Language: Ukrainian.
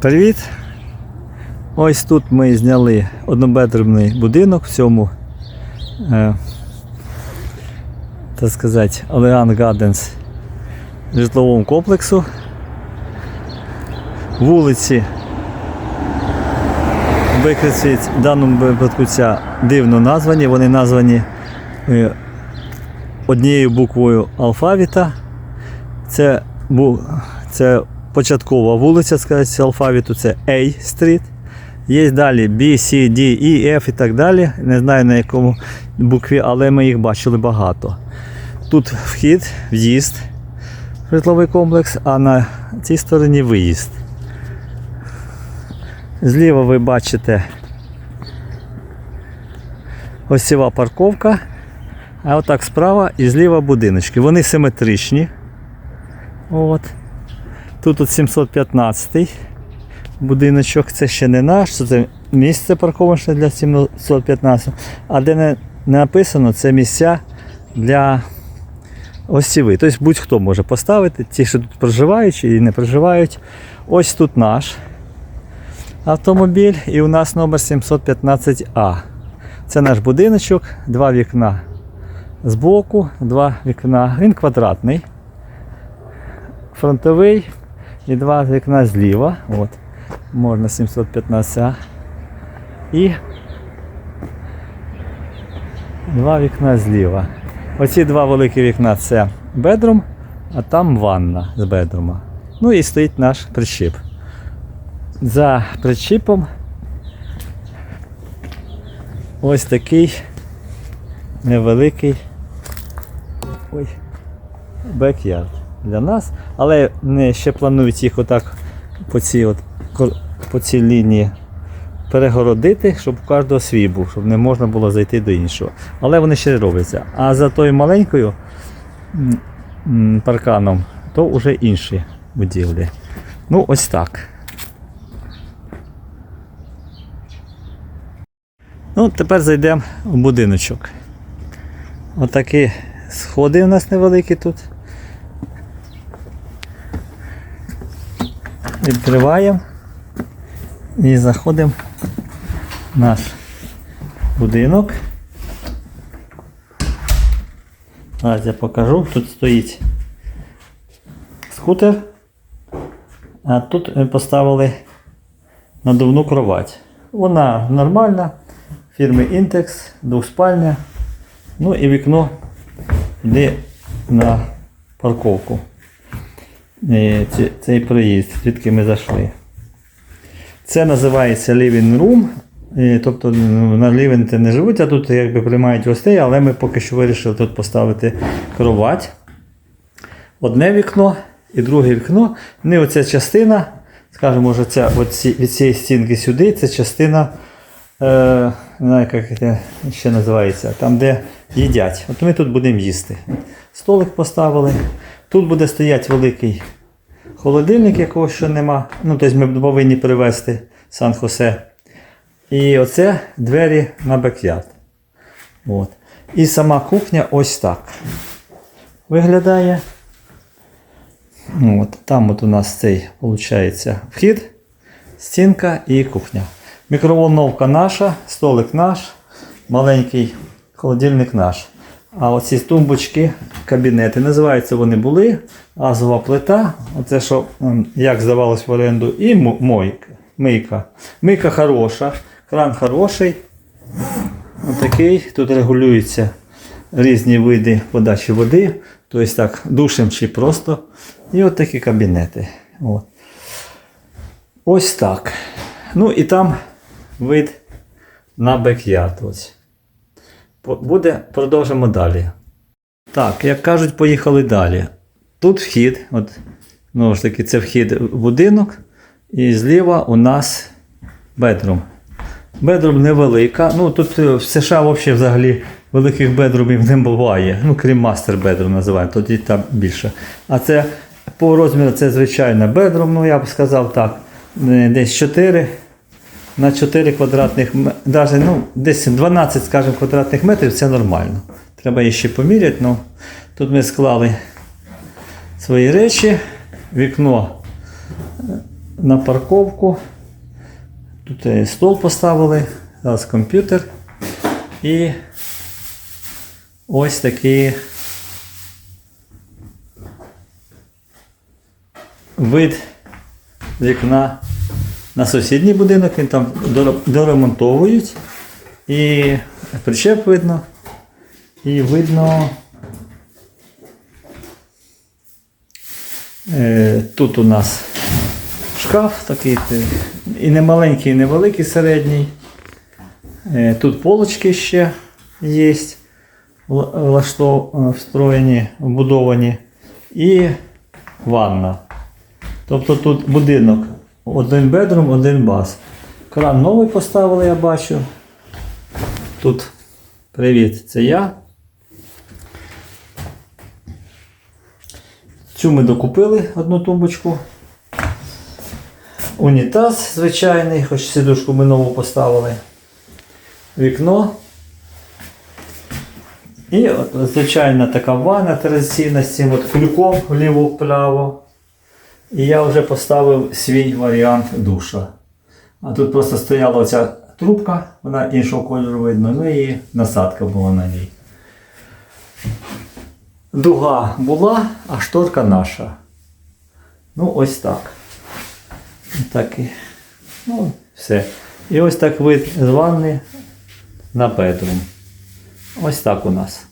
Привіт! Ось тут ми зняли однобедромний будинок в цьому, е, так сказати, Olean Gardens житловому комплексу. Вулиці викреслюють в даному випадку ця дивно названі. Вони названі е, однією буквою алфавіта. Це, бу, це початкова вулиця з алфавіту, це A Street. Є далі B, C, D, E, F і так далі. Не знаю на якому букві, але ми їх бачили багато. Тут вхід, в'їзд житловий комплекс, а на цій стороні виїзд. Зліва ви бачите осіва парковка, а отак справа і зліва будиночки. Вони симетричні. От. Тут от 715 будиночок, це ще не наш, це місце парковане для 715, а де не не написано, це місця для осіви. Тобто будь-хто може поставити, ті, що тут проживають і не проживають. Ось тут наш автомобіль і у нас номер 715А. Це наш будиночок, два вікна збоку, два вікна. Він квадратний фронтовий і два вікна зліва. От. Можна 715. І два вікна зліва. Оці два великі вікна це бедрум, а там ванна з бедрума. Ну і стоїть наш причіп. За причіпом ось такий невеликий бек-ярд для нас, але не ще планують їх отак по цій, от, по цій лінії перегородити, щоб у кожного свій був, щоб не можна було зайти до іншого. Але вони ще робляться. А за тою маленькою парканом, то вже інші будівлі. Ну, ось так. Ну, тепер зайдемо в будиночок. Отакі сходи у нас невеликі тут. Відкриваємо і заходимо в наш будинок. Зараз я покажу. Тут стоїть скутер, а тут ми поставили надувну кровать. Вона нормальна, фірми Intex, двохспальня. Ну і вікно йде на парковку. Е, цей проїзд, звідки ми зайшли. Це називається Living Room. Е, Тобто ну, на Living не живуть, а тут якби приймають гостей, але ми поки що вирішили тут поставити кровать. Одне вікно і друге вікно. Не оця частина, скажімо, може, ця, оці, від цієї стінки сюди, це частина, е, не знаю, як це ще називається, там, де їдять. От ми тут будемо їсти. Столик поставили. Тут буде стояти великий холодильник, якого ще нема. Ну, тобто ми повинні привезти Сан-Хосе. І оце двері на бекярд. От. І сама кухня ось так виглядає. От, там от у нас цей виходить вхід, стінка і кухня. Мікроволновка наша, столик наш, маленький холодильник наш. А оці тумбочки, кабінети, називаються вони були. Газова плита, оце що як здавалось в оренду, і мойка, мийка. Мийка хороша, кран хороший. Отакий. Тут регулюються різні види подачі води. Тобто так, душем чи просто. І от такі кабінети. От. Ось так. Ну і там вид на бекярд. Ось. Буде, продовжимо далі. Так, як кажуть, поїхали далі. Тут вхід, от, знову ж таки, це вхід в будинок, і зліва у нас бедрум. Бедрум невелика. Ну, тут е, в США взагалі, взагалі великих бедрумів не буває. Ну, крім мастер бедрум називаємо, тоді там більше. А це по розміру це звичайна бедрум, ну я б сказав так. е, Десь 4 на 4 квадратних м- ну, десь 12, скажімо, квадратних метрів це нормально. Треба її ще поміряти. Ну, тут ми склали свої речі, вікно на парковку. Тут е, стол поставили, зараз комп'ютер. І ось такий вид вікна на сусідній будинок. Він там доремонтовують. І причеп видно. І видно. Е, тут у нас шкаф такий, і не маленький, і не великий, середній. Е, тут полочки ще є, е, встроєні, вбудовані. І ванна. Тобто тут будинок. Один бедрум, один бас. Кран новий поставили, я бачу. Тут привіт, це я. Цю ми докупили одну тумбочку. Унітаз звичайний, хоч сідушку ми нову поставили. Вікно. І от, звичайна така ванна традиційна з цим от кульком вліво-вправо. І я вже поставив свій варіант душа. А тут просто стояла оця трубка, вона іншого кольору видно, ну і насадка була на ній. Дуга була, а шторка наша. Ну, ось так. Так і. Ну, все. І ось так вид з ванни на бедрум. Ось так у нас.